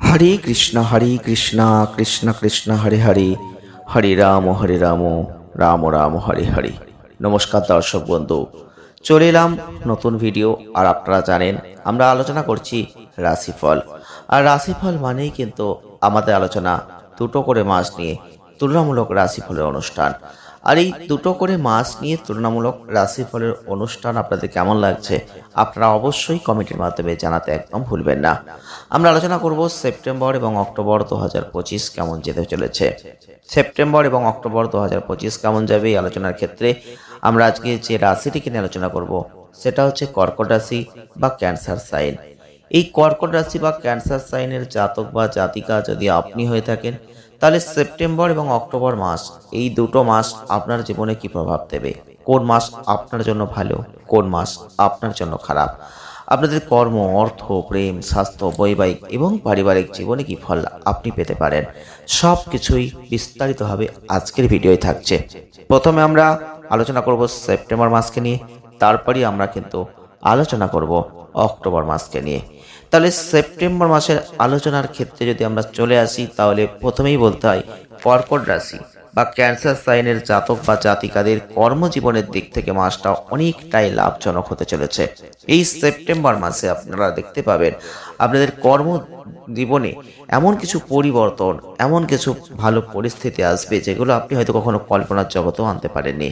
হরে কৃষ্ণ হরে কৃষ্ণ কৃষ্ণ কৃষ্ণ, হরে হরে। হরে রাম হরে রাম রাম রাম, হরে হরে। নমস্কার দর্শক বন্ধু। চলে এলাম নতুন ভিডিও আর আপনারা জানেন, আমরা আলোচনা করছি রাশিফল। আর রাশিফল মানেই কিন্তু আমাদের আলোচনা দুটো করে মাস নিয়ে তুলনামূলক রাশিফলের অনুষ্ঠান। আর এই দুটো করে মাস নিয়ে তুলনামূলক রাশিফলের অনুষ্ঠান আপনাদের কেমন লাগছে, আপনারা অবশ্যই কমিটির মাধ্যমে জানাতে একদম ভুলবেন না। আমরা আলোচনা করব সেপ্টেম্বর এবং অক্টোবর দু হাজার পঁচিশ কেমন যেতে চলেছে। সেপ্টেম্বর এবং অক্টোবর দু হাজার পঁচিশ কেমন যাবে এই আলোচনার ক্ষেত্রে আমরা আজকে যে রাশিটিকে নিয়ে আলোচনা করব, সেটা হচ্ছে কর্কট রাশি বা ক্যান্সার সাইন। এই কর্কট রাশি বা ক্যান্সার সাইনের জাতক বা জাতিকা যদি আপনি হয়ে থাকেন তাহলে সেপ্টেম্বর এবং অক্টোবর মাস, এই দুটো মাস আপনার জীবনে কি প্রভাব দেবে? কোন মাস আপনার জন্য ভালো, কোন মাস আপনার জন্য খারাপ? আপনাদের কর্ম, অর্থ, প্রেম, স্বাস্থ্য, বৈবাহিক এবং পারিবারিক জীবনে কি ফল আপনি পেতে পারেন? সব কিছুই বিস্তারিতভাবে আজকের ভিডিওয় থাকছে। প্রথমে আমরা আলোচনা করব সেপ্টেম্বর মাসকে নিয়ে, তারপরই আমরা কিন্তু আলোচনা করব অক্টোবর মাসকে নিয়ে। তাহলে সেপ্টেম্বর মাসের আলোচনার ক্ষেত্রে যদি আমরা চলে আসি, তাহলে প্রথমেই বলতে হয় কর্কট রাশি বা ক্যান্সার সাইনের জাতক বা জাতিকাদের কর্মজীবনের দিক থেকে মাসটা অনেকটাই লাভজনক হতে চলেছে। এই সেপ্টেম্বর মাসে আপনারা দেখতে পাবেন আপনাদের কর্ম জীবনে এমন কিছু পরিবর্তন, এমন কিছু ভালো পরিস্থিতি আসবে যেগুলো আপনি হয়তো কখনো কল্পনার জগতেও আনতে পারেননি।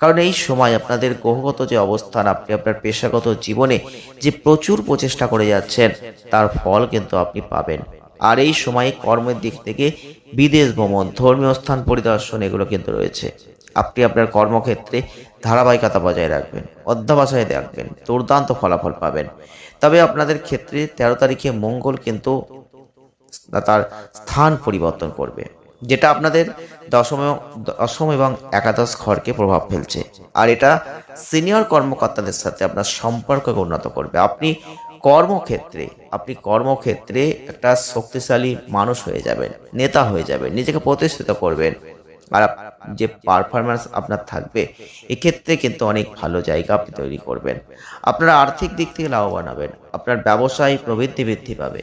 কারণ এই সময় আপনাদের গ্রহগত যে অবস্থান, আপনি আপনার পেশাগত জীবনে যে প্রচুর প্রচেষ্টা করে যাচ্ছেন, তার ফল কিন্তু আপনি পাবেন। আর এই সময়ে কর্মের দিক থেকে বিদেশ ভ্রমণ, ধর্মীয় স্থান পরিদর্শন, এগুলো কিন্তু রয়েছে। আপনি আপনার কর্মক্ষেত্রে ধারাবাহিকতা বজায় রাখবেন, অধ্যাবসায় রাখবেন দুর্দান্ত ফলাফল পাবেন। তবে আপনাদের ক্ষেত্রে তেরো তারিখে মঙ্গল কিন্তু তার স্থান পরিবর্তন করবে। যেটা আপনাদের দশম দশম এবং একাদশ ঘরকে প্রভাব ফেলছে। আর এটা সিনিয়র কর্মকর্তাদের সাথে আপনার সম্পর্ককে উন্নত করবে। আপনি কর্মক্ষেত্রে আপনি কর্মক্ষেত্রে একটা শক্তিশালী মানুষ হয়ে যাবেন, নেতা হয়ে যাবেন, নিজেকে প্রতিষ্ঠিত করবেন। আর যে পারফরমেন্স আপনার থাকবে, এক্ষেত্রে কিন্তু অনেক ভালো জায়গা আপনি তৈরি করবেন। আপনারা আর্থিক দিক থেকে লাভবান হবেন, আপনার ব্যবসায় প্রবৃদ্ধি বৃদ্ধি পাবে।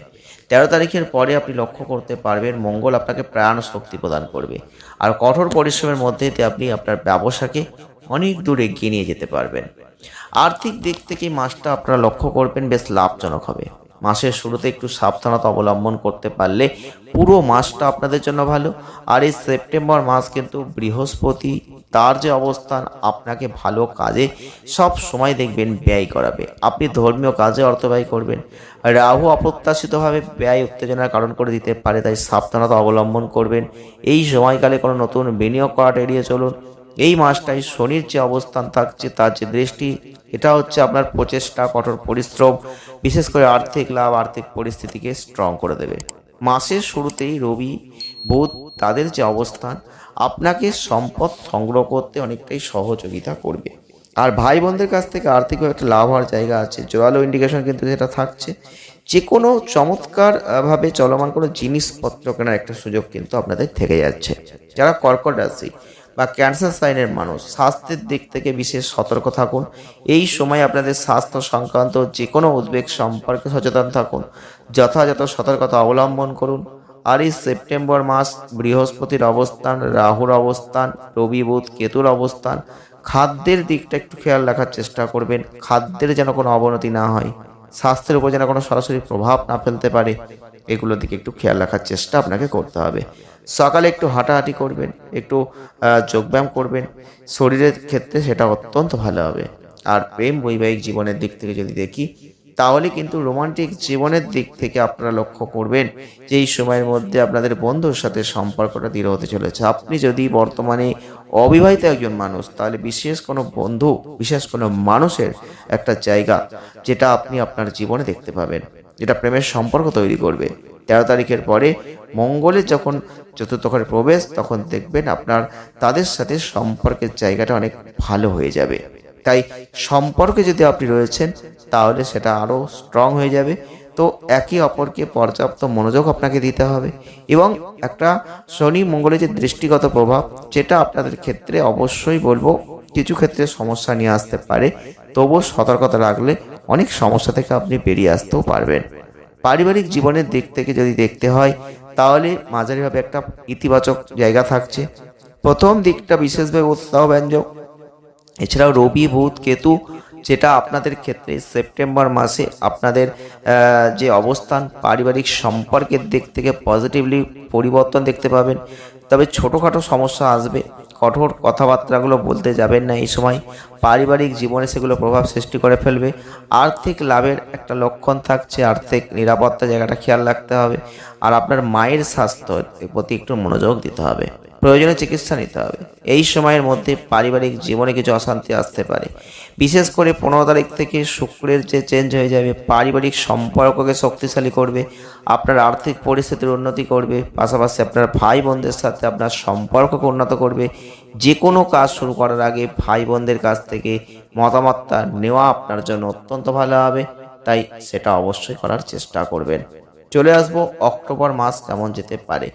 তেরো তারিখের পরে আপনি লক্ষ্য করতে পারবেন, মঙ্গল আপনাকে প্রাণ শক্তি প্রদান করবে। আর কঠোর পরিশ্রমের মধ্যে আপনি আপনার ব্যবসাকে অনেক দূর এগিয়ে নিয়ে যেতে পারবেন। আর্থিক দিক থেকে মাসটা আপনারা লক্ষ্য করবেন, বেশ লাভজনক হবে। মাসের শুরুতে একটু সাবধানতা অবলম্বন করতে পারলে পুরো মাসটা আপনাদের জন্য ভালো। আর এই সেপ্টেম্বর মাস কিন্তু বৃহস্পতি, তার যে অবস্থান, আপনাকে ভালো কাজে সব সময় দেখবেন ব্যয় করাবে। আপনি ধর্মীয় কাজে অর্থ ব্যয় করবেন। রাহু অপ্রত্যাশিতভাবে ব্যয় উত্তেজনার কারণ করে দিতে পারে, তাই সাবধানতা অবলম্বন করবেন। এই সময়কালে কোনো নতুন বিনিয়োগ করাটা এড়িয়ে চলুন। এই মাসটায় শনির যে অবস্থান থাকছে, তার যে দৃষ্টি এটা হচ্ছে আপনার প্রচেষ্টা কঠোর পরিশ্রম বিশেষ করে আর্থিক লাভ আর্থিক পরিস্থিতিকে স্ট্রং করে দেবে। মাসের শুরুতেই রবি বুধ তাদের যে অবস্থান আপনাকে সম্পদ সংগ্রহ করতে অনেকটাই সহযোগিতা করবে। আর ভাই বোনদের কাছ থেকে আর্থিক একটা লাভ হওয়ার জায়গা আছে। জোরালো ইন্ডিকেশন কিন্তু যেটা থাকছে। যে কোনো চমৎকার আহ, ভাবে চলমান কোনো জিনিসপত্র কেনার একটা সুযোগ কিন্তু আপনাদের থেকে যাচ্ছে। যারা কর্কট রাশি বা ক্যান্সার সাইনের মানুষ, স্বাস্থ্যের দিক থেকে বিশেষ সতর্ক থাকুন। এই সময় আপনাদের স্বাস্থ্য সংক্রান্ত যে কোনো উদ্বেগ সম্পর্কে সচেতন থাকুন। যথাযথ সতর্কতা অবলম্বন করুন। আর এই সেপ্টেম্বর মাস, বৃহস্পতির অবস্থান, রাহুর অবস্থান, রবি বুধ, কেতুর অবস্থান। খাদ্যের দিকটা একটু খেয়াল রাখার চেষ্টা করবেন। খাদ্যের যেন কোনো অবনতি না হয়। স্বাস্থ্যের উপর যেন কোনো সরাসরি প্রভাব না ফেলতে পারে। এগুলোর দিকে একটু খেয়াল রাখার চেষ্টা আপনাকে করতে হবে। সকালে একটু হাঁটাহাঁটি করবেন, একটু যোগব্যায়াম করবেন, শরীরের ক্ষেত্রে সেটা অত্যন্ত ভালো হবে। আর প্রেম বৈবাহিক জীবনের দিক থেকে যদি দেখি, তাহলে কিন্তু রোমান্টিক জীবনের দিক থেকে আপনারা লক্ষ্য করবেন যে এই সময়ের মধ্যে আপনাদের বন্ধুর সাথে সম্পর্কটা দৃঢ় হতে চলেছে। আপনি যদি বর্তমানে অবিবাহিত একজন মানুষ, তাহলে বিশেষ কোনো বন্ধু, বিশেষ কোনো মানুষের একটা জায়গা, যেটা আপনি আপনার জীবনে দেখতে পাবেন। যেটা প্রেমের সম্পর্ক তৈরি করবে। তেরো তারিখের পরে মঙ্গলের যখন চতুর্থ প্রবেশ, তখন দেখবেন আপনার তাদের সাথে সম্পর্কের জায়গাটা অনেক ভালো হয়ে যাবে। তাই সম্পর্কে যদি আপনি রয়েছেন, তাহলে সেটা আরও স্ট্রং হয়ে যাবে। তো একে অপরকে পর্যাপ্ত মনোযোগ আপনাকে দিতে হবে এবং একটা শনি মঙ্গলের যে দৃষ্টিগত প্রভাব যেটা আপনাদের ক্ষেত্রে অবশ্যই বলব, কিছু ক্ষেত্রে সমস্যা নিয়ে আসতে পারে। তবুও সতর্কতা রাখলে অনেক সমস্যা থেকে আপনি বেরিয়ে আসতেও পারবেন। পারিবারিক জীবনের দিক থেকে যদি দেখতে হয়, তাহলে মাঝারিভাবে একটা ইতিবাচক জায়গা থাকছে। প্রথম দিকটা বিশেষভাবে উৎসাহব্যঞ্জক এছাড়াও রবি, বুধ, কেতু, যেটা আপনাদের ক্ষেত্রে সেপ্টেম্বর মাসে আপনাদের যে অবস্থান, পারিবারিক সম্পর্কের দিক থেকে পজিটিভলি পরিবর্তন দেখতে পাবেন। তবে ছোটোখাটো সমস্যা আসবে। কঠোর কথাবার্তাগুলো বলতে যাবেন না। এই সময় পারিবারিক জীবনে সেগুলো প্রভাব সৃষ্টি করে ফেলবে। আর্থিক লাভের একটা লক্ষণ থাকছে। আর্থিক নিরাপত্তা জায়গাটা খেয়াল রাখতে হবে। আর আপনার মায়ের স্বাস্থ্যের প্রতি একটু মনোযোগ দিতে হবে। প্রয়োজনে চিকিৎসা নিতে হবে। এই সময়ের মধ্যে পারিবারিক জীবনে কিছু অশান্তি আসতে পারে। বিশেষ করে পনেরো তারিখ থেকে শুক্রের যে চেঞ্জ হয়ে যাবে, পারিবারিক সম্পর্ককে শক্তিশালী করবে, আপনার আর্থিক পরিস্থিতির উন্নতি করবে, পাশাপাশি আপনার ভাই বোনদের সাথে আপনার সম্পর্ককে উন্নত করবে। যে কোনো কাজ শুরু করার আগে ভাই বোনদের কাছ থেকে মতামতটা নেওয়া আপনার জন্য অত্যন্ত ভালো হবে। তাই সেটা অবশ্যই করার চেষ্টা করবেন। চলে আসব অক্টোবর মাস কেমন যেতে পারে।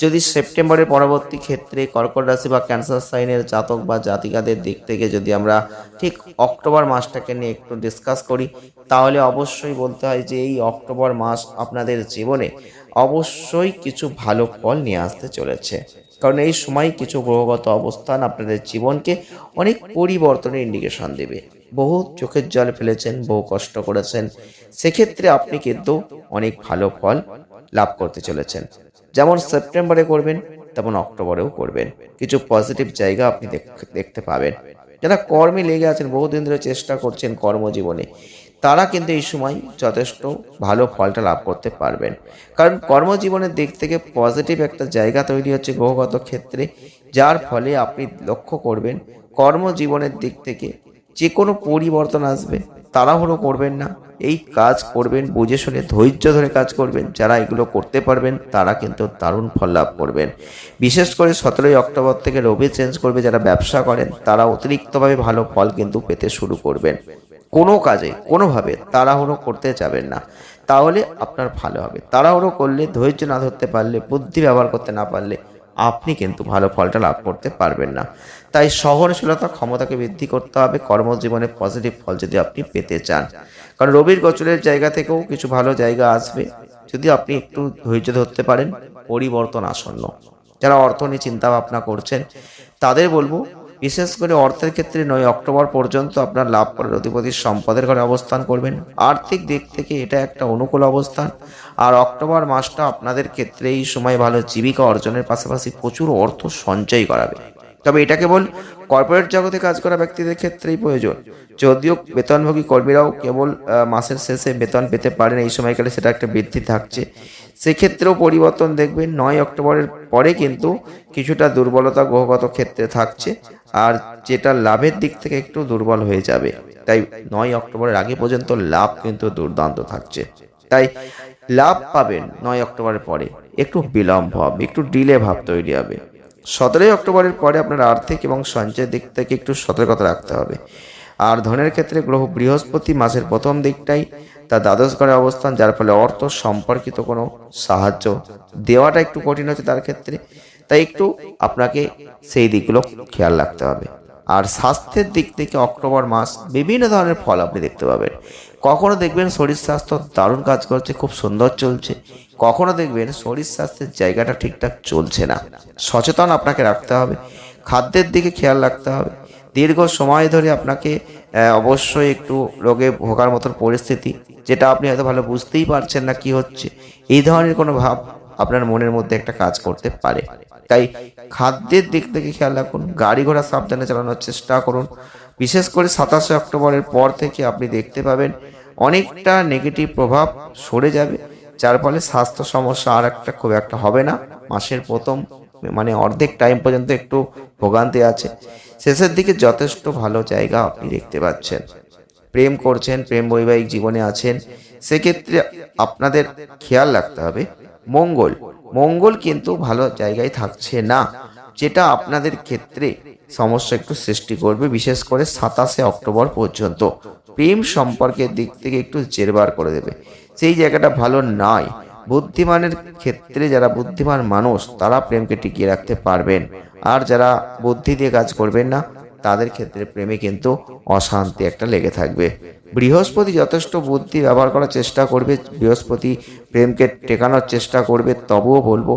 যদি সেপ্টেম্বরের পরবর্তী ক্ষেত্রে কর্কট রাশি বা ক্যান্সার সাইনের জাতক বা জাতিকাদের দিক থেকে যদি আমরা ঠিক অক্টোবর মাসটাকে নিয়ে একটু ডিসকাস করি, তাহলে অবশ্যই বলতে হয় যে এই অক্টোবর মাস আপনাদের জীবনে অবশ্যই কিছু ভালো ফল নিয়ে আসতে চলেছে। কারণ এই সময় কিছু গ্রহগত অবস্থান আপনাদের জীবনকে অনেক পরিবর্তনের ইন্ডিকেশন দেবে। বহু চোখের জল ফেলেছেন, বহু কষ্ট করেছেন। সেক্ষেত্রে আপনি কিন্তু অনেক ভালো ফল লাভ করতে চলেছেন। যেমন সেপ্টেম্বরে করবেন, তেমন অক্টোবরেও করবেন। কিছু পজিটিভ জায়গা আপনি দেখ- দেখতে পাবেন। যারা কর্মে লেগে আছেন, বহুদিন ধরে চেষ্টা করছেন কর্মজীবনে, তারা কিন্তু এই সময় যথেষ্ট ভালো ফলটা লাভ করতে পারবেন। কারণ কর্মজীবনের দিক থেকে পজিটিভ একটা জায়গা তৈরি হচ্ছে গ্রহগত ক্ষেত্রে, যার ফলে আপনি লক্ষ্য করবেন, কর্মজীবনের দিক থেকে যে কোনো পরিবর্তন আসবে, তাড়াহুড়ো করবেন না। এই কাজ করবেন, বুঝে শুনে ধৈর্য ধরে কাজ করবেন, যারা এগুলো করতে পারবেন, তারা কিন্তু দারুণ ফল লাভ করবেন। বিশেষ করে সতেরোই অক্টোবর থেকে রবি চেঞ্জ করবে, যারা ব্যবসা করেন, তারা অতিরিক্তভাবে ভালো ফল কিন্তু পেতে শুরু করবেন। কোনো কাজে, কোনোভাবে তাড়াহুড়ো করতে যাবেন না। তাহলে আপনার ভালো হবে। তাড়াহুড়ো করলে, ধৈর্য না ধরতে পারলে, বুদ্ধি ব্যবহার করতে না পারলে আপনি কিন্তু ভালো ফলটা লাভ করতে পারবেন না। তাই সহনশীলতা, ক্ষমতাকে বৃদ্ধি করতে হবে। কর্মজীবনে পজিটিভ ফল যদি আপনি পেতে চান। কারণ রবির গোচরের জায়গা থেকেও কিছু ভালো জায়গা আসবে। যদি আপনি একটু ধৈর্য ধরতে পারেন, পরিবর্তন আসন্ন। যারা অর্থ নিয়ে চিন্তা ভাবনা করছেন, তাদের বলব বিশেষ করে অর্থের ক্ষেত্রে নয়, অক্টোবর পর্যন্ত আপনার লাভ করার অধিপতির সম্পদের ঘরে অবস্থান করবেন। আর্থিক দিক থেকে এটা একটা অনুকূল অবস্থান। আর অক্টোবর মাসটা আপনাদের ক্ষেত্রে এই সময় ভালো জীবিকা অর্জনের পাশাপাশি প্রচুর অর্থ সঞ্চয় করাবে। তবে এটা কেবল কর্পোরেট জগতে কাজ করা ব্যক্তিদের ক্ষেত্রেই প্রয়োজন। যদিও বেতনভোগী কর্মীরাও কেবল মাসের শেষে বেতন পেতে পারেন, এই সময়কালে সেটা একটা বৃদ্ধি থাকছে। সেক্ষেত্রেও পরিবর্তন দেখবেন, নয় অক্টোবরের পরে কিন্তু কিছুটা দুর্বলতা গ্রহগত ক্ষেত্রে থাকছে, আর যেটা লাভের দিক থেকে একটু দুর্বল হয়ে যাবে। তাই নয় অক্টোবরের আগে পর্যন্ত লাভ কিন্তু দুর্দান্ত থাকছে। তাই লাভ পাবেন নয় অক্টোবরের পরে। একটু বিলম্ব হবে, একটু ডিলে ভাব তৈরি হবে। সতেরোই অক্টোবরের পরে আপনার আর্থিক এবং সঞ্চয়ের দিক থেকে একটু সতর্কতা রাখতে হবে। আর ধনের ক্ষেত্রে গ্রহ বৃহস্পতি মাসের প্রথম দিকটাই তার দ্বাদশ ঘরে অবস্থান, যার ফলে অর্থ সম্পর্কিত কোনো সাহায্য দেওয়াটা একটু কঠিন হচ্ছে তার ক্ষেত্রে। তাই একটু আপনাকে সেই দিকগুলো খেয়াল রাখতে হবে। আর স্বাস্থ্যের দিক থেকে অক্টোবর মাস বিভিন্ন ধরনের ফল আপনি দেখতে পাবেন। কখনো দেখবেন শরীর স্বাস্থ্য দারুণ কাজ করছে, খুব সুন্দর চলছে কখনো দেখবেন শরীর স্বাস্থ্যের জায়গাটা ঠিকঠাক চলছে না। সচেতন আপনাকে রাখতে হবে, খাদ্যের দিকে খেয়াল রাখতে হবে। দীর্ঘ সময় ধরে আপনাকে অবশ্যই একটু রোগে ভোগার মতন পরিস্থিতি, যেটা আপনি হয়তো ভালো বুঝতেই পারছেন না কি হচ্ছে, এই ধরনের কোনো ভাব আপনার মনের মধ্যে একটা কাজ করতে পারে। তাই খাদ্যের দিক থেকে খেয়াল রাখুন, গাড়ি ঘোড়া সাবধানে চালানোর চেষ্টা করুন। বিশেষ করে সাতাশে অক্টোবরের পর থেকে আপনি দেখতে পাবেন, অনেকটা নেগেটিভ প্রভাব সরে যাবে। যার ফলে স্বাস্থ্য সমস্যা আর একটা খুব একটা হবে না। মাসের প্রথম মানে অর্ধেক টাইম পর্যন্ত একটু ভোগান্তি আছে। শেষের দিকে যথেষ্ট ভালো জায়গা আপনি দেখতে পাচ্ছেন। প্রেম করছেন, প্রেম বৈবাহিক জীবনে আছেন। সেক্ষেত্রে আপনাদের খেয়াল রাখতে হবে, মঙ্গল। মঙ্গল কিন্তু ভালো জায়গায় থাকছে না, যেটা আপনাদের ক্ষেত্রে সমস্যা একটু সৃষ্টি করবে, বিশেষ করে সাতাশে অক্টোবর পর্যন্ত। প্রেম সম্পর্কের দিক থেকে একটু জেরবার করে দেবে। সেই জায়গাটা ভালো নয়। বুদ্ধিমানের ক্ষেত্রে যারা বুদ্ধিমান মানুষ, তারা প্রেমকে টিকিয়ে রাখতে পারবেন। আর যারা বুদ্ধি দিয়ে কাজ করবেন না, তাদের ক্ষেত্রে প্রেমে কিন্তু অশান্তি একটা লেগে থাকবে। বৃহস্পতি যথেষ্ট বুদ্ধি ব্যবহার করার চেষ্টা করবে, বৃহস্পতি প্রেমকে টেকানোর চেষ্টা করবে, তবুও বলব,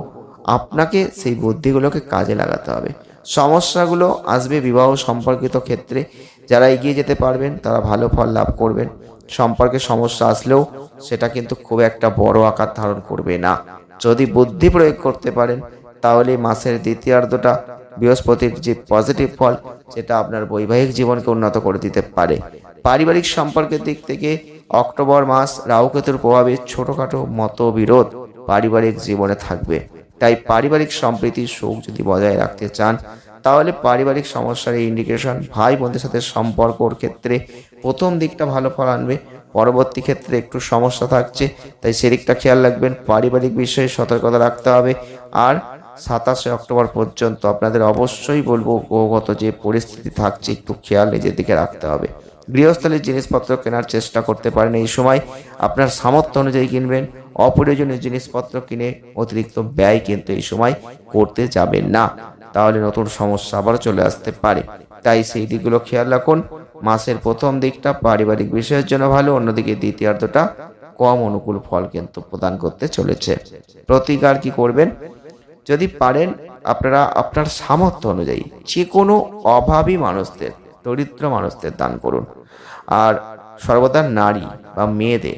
আপনাকে সেই বুদ্ধিগুলোকে কাজে লাগাতে হবে। সমস্যাগুলো আসবে বিবাহ সম্পর্কিত ক্ষেত্রে, যারা এগিয়ে যেতে পারবেন, তারা ভালো ফল লাভ করবেন। সম্পর্কে সমস্যা আসলেও সেটা কিন্তু খুব একটা বড় আকার ধারণ করবে না। যদি বুদ্ধি প্রয়োগ করতে পারেন, তাহলে মাসের দ্বিতীয়ার্ধটা বৃহস্পতির যে পজিটিভ ফল, সেটা আপনার বৈবাহিক জীবনকে উন্নত করে দিতে পারে। পারিবারিক সম্পর্কের দিক থেকে অক্টোবর মাস রাহুকেতুর প্রভাবে ছোটখাটো মতবিরোধ পারিবারিক জীবনে থাকবে। তাই পারিবারিক সম্প্রীতি সুখ যদি বজায় রাখতে চান তাহলে পারিবারিক সমস্যার এই ইন্ডিকেশন ভাই বোনদের সাথে সম্পর্কর ক্ষেত্রে প্রথম দিকটা ভালো ফল আনবে। পরবর্তী ক্ষেত্রে একটু সমস্যা থাকছে, তাই সেদিকটা খেয়াল রাখবেন। পারিবারিক বিষয়ে সতর্কতা রাখতে হবে। আর সাতাশে অক্টোবর পর্যন্ত আপনাদের অবশ্যই বলব গ্রহগত যে পরিস্থিতি থাকছে, একটু খেয়াল নিজের দিকে রাখতে হবে। গৃহস্থলীর জিনিসপত্র কেনার চেষ্টা করতে পারেন এই সময়। আপনার সামর্থ্য অনুযায়ী কিনবেন। অপ্রয়োজনীয় জিনিসপত্র কিনে অতিরিক্ত ব্যয় কিন্তু এই সময় করতে যাবেন না। তাহলে নতুন সমস্যা আবার চলে আসতে পারে। তাই সেই দিকগুলো খেয়াল রাখুন। মাসের প্রথম দিকটা পারিবারিক বিষয়ের জন্য ভালো, অন্যদিকে দ্বিতীয়ার্ধটা কম অনুকূল ফল কিন্তু প্রদান করতে চলেছে। প্রতিকার কি করবেন? যদি পারেন, আপনারা আপনার সামর্থ্য অনুযায়ী যে কোনো অভাবী মানুষদের, দরিদ্র মানুষদের দান করুন। আর সর্বদা নারী বা মেয়েদের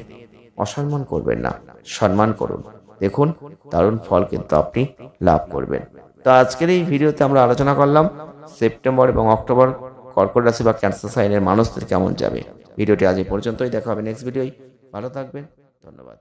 অসম্মান করবেন না, সম্মান করুন। দেখুন, দারুণ ফল কিন্তু আপনি লাভ করবেন। তো আজকের এই ভিডিওতে আমরা আলোচনা করলাম সেপ্টেম্বর এবং অক্টোবর কর্কট রাশি বা ক্যান্সার সাইনের মানুষদের কেমন যাবে। ভিডিওটি আজ এই পর্যন্তই। দেখা হবে নেক্সট ভিডিওই ভালো থাকবেন। ধন্যবাদ।